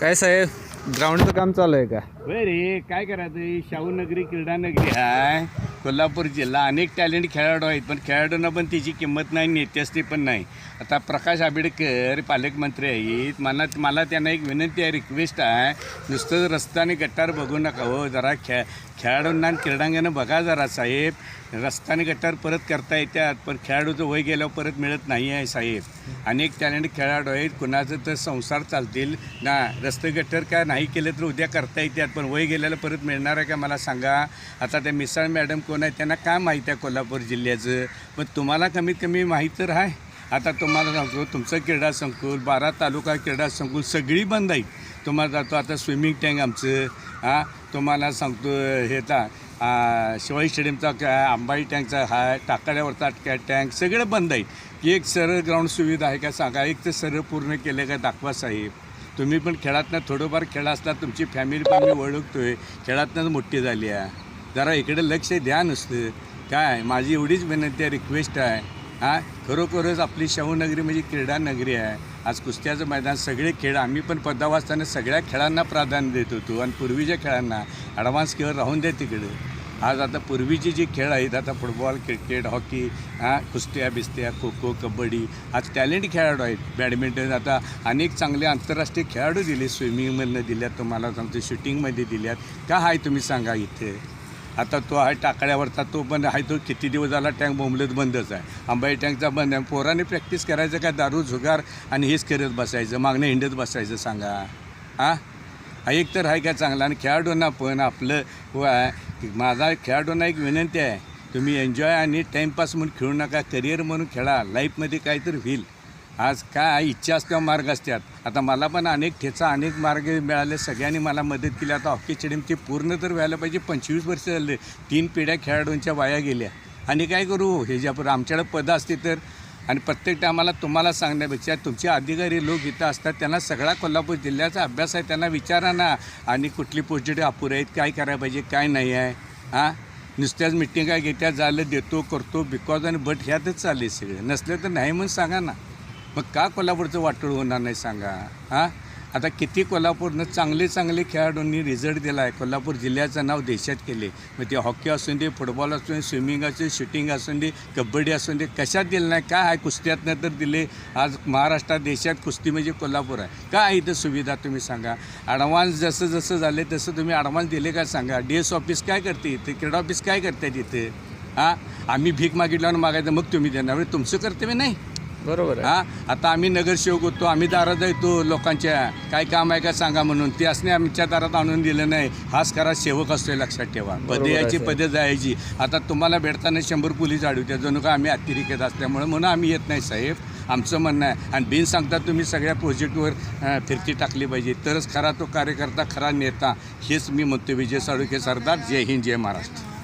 काय साहेब? ग्राउंडचं काम चालू आहे का? होय रे काय करायचं? शाहू नगरी क्रीडा नगरी आहे कोल्हापूर जिल्हा. अनेक टॅलेंट खेळाडू आहेत पण खेळाडूंना पण तिची किंमत नाही नेत्यास्ती पण नाही. आता प्रकाश आंबेडकर पालकमंत्री आहेत. मला मला त्यांना एक विनंती आहे रिक्वेस्ट आहे. नुसतं रस्ता आणि गट्टार बघू नका हो. जरा खेळ खेळाडूंना आणि क्रीडांगणं बघा जरा साहेब. रस्त्याने गटार परत करता येतात पण खेळाडूचं वय गेल्यावर परत मिळत नाही आहे साहेब. अनेक टॅलेंट खेळाडू आहेत कुणाचं तर संसार चालतील. ना रस्ते गटर काय नाही केलं तर उद्या करता येतात पण वय गेल्याला परत मिळणार आहे का मला सांगा. आता त्या मिसाळ मॅडम कोण आहेत त्यांना काय माहीत आहे कोल्हापूर जिल्ह्याचं? पण तुम्हाला कमीत कमी माहीत तर आहे. आता तुम्हाला सांगतो तुमचं क्रीडा संकुल बारा तालुका क्रीडा संकुल सगळी बंद आहेत. तुम्हाला जातो आता स्विमिंग टँक आमचं हां? तुम्हाला सांगतो हे ता शिवाजी स्टेडियमचा काय अंबाई टँकचा हा टाकाड्यावरचा काय टँक सगळं बंद आहे. एक सरळ ग्राउंड सुविधा आहे का सांगा? एक तर सरळ पूर्ण केलं का दाखवा साहेब. तुम्ही पण खेळातनं थोडंफार खेळ असला तुमची फॅमिली पण मी आहे खेळातूनच मोठी झाली आहे. जरा इकडे लक्ष द्या नुसतं. काय माझी एवढीच विनंती आहे रिक्वेस्ट आहे. हां खरोखरच आपली शाहूनगरी म्हणजे क्रीडा नगरी आहे. आज कुस्त्याचं मैदान सगळे खेळ आम्ही पण पदावर असताना सगळ्या खेळांना प्राधान्य देत होतो आणि पूर्वीच्या खेळांना ॲडव्हान्स खेळ राहून द्या तिकडे. आज आता पूर्वीचे जे खेळ आहेत आता फुटबॉल क्रिकेट हॉकी हां कुस्त्या बिस्त्या खो खो कबड्डी आज टॅलेंट खेळाडू आहेत. बॅडमिंटन आता अनेक चांगले आंतरराष्ट्रीय खेळाडू दिले स्विमिंगमधनं दिल्यात तुम्हाला सांगतो शूटिंगमध्ये दिल्यात. का आहे तुम्ही सांगा इथे? आता तो आहे टाकड्यावरचा तो पण आहे तो किती दिवस झाला टँक बोंबलेत बंदच आहे. आंबाई टँकचा बंद आहे. पोराने प्रॅक्टिस करायचं काय दारू जुगार आणि हेच करत बसायचं मागणं हिंडत बसायचं सांगा. हां हा एक तर आहे का चांगला? आणि खेळाडूंना पण आपलं माझा खेळाडूंना एक विनंती आहे. तुम्ही एन्जॉय आणि टाईमपास म्हणून खेळू नका. करिअर म्हणून खेळा. लाईफमध्ये काहीतरी होईल. आज काय इच्छा असल्यावर मार्ग असतात. आता मला पण अनेक ठेचा अनेक मार्ग मिळाले. सगळ्यांनी मला मदत केली. आता हॉकी स्टेडियमची पूर्ण तर व्हायला पाहिजे. पंचवीस वर्ष झाले. तीन पिढ्या खेळाडूंच्या वाया गेल्या. आणि काय करू? हे ज्या आमच्याकडे पदं असते तर. आणि प्रत्येक टायमाला तुम्हाला सांगण्यापेक्षा तुमचे अधिकारी लोक इथं असतात. त्यांना सगळा कोल्हापूर जिल्ह्याचा अभ्यास आहे. त्यांना विचारा ना. आणि कुठली पोजिटिव्ह अपुरे आहेत? काय करायला पाहिजे? काय नाही आहे? हां? नुसत्याच मिटिंगा घेत्या. झालं देतो करतो बिकॉज आणि बट ह्यातच चालले सगळे. नसलं तर नाही म्हणून सांगा ना. मग का कोल्हापूरचं वाटोळ होणार नाही सांगा? हां? आता किती कोल्हापूरनं चांगले चांगले खेळाडूंनी रिझल्ट दिला आहे कोल्हापूर जिल्ह्याचं नाव देशात केले. मग ते हॉकी असून दे फुटबॉल असून दे स्विमिंग असून शूटिंग असून दे कबड्डी असून दे कशात दिलं नाही? काय आहे? कुस्त्यातनं तर दिले. आज महाराष्ट्रात देशात कुस्ती म्हणजे कोल्हापूर आहे. काय आहे इथं सुविधा तुम्ही सांगा? ॲडव्हान्स जसं जसं झाले तसं तुम्ही ॲडव्हान्स दिले का सांगा? डी एस ऑफिस काय करते इथे? क्रीडा ऑफिस काय करते तिथे? हां? आम्ही भीक मागितल्यावर मागायचं मग तुम्ही देणार. तुमचं कर्तव्य नाही. बरोबर आहे. हा? आता आम्ही नगरसेवक होतो आम्ही दारात येतो लोकांच्या. काय काम आहे का सांगा म्हणून. ते असणे आमच्या दारात आणून दिलं नाही. हाच खरा सेवक असतोय लक्षात ठेवा. पदे आहे, यायची साहेब. पदे जायची. आता तुम्हाला भेटताना शंभर पोलीस अडवत्या जणू का आम्ही अतिरेकत असल्यामुळे म्हणून आम्ही येत नाही साहेब. आमचं म्हणणं आहे. आणि बिन सांगता तुम्ही सगळ्या प्रोजेक्टवर अं, फिरती टाकली पाहिजे. तरच खरा तो कार्यकर्ता खरा नेता. हेच मी म्हणतो विजय साळुके सरदार. जय हिंद जय महाराष्ट्र.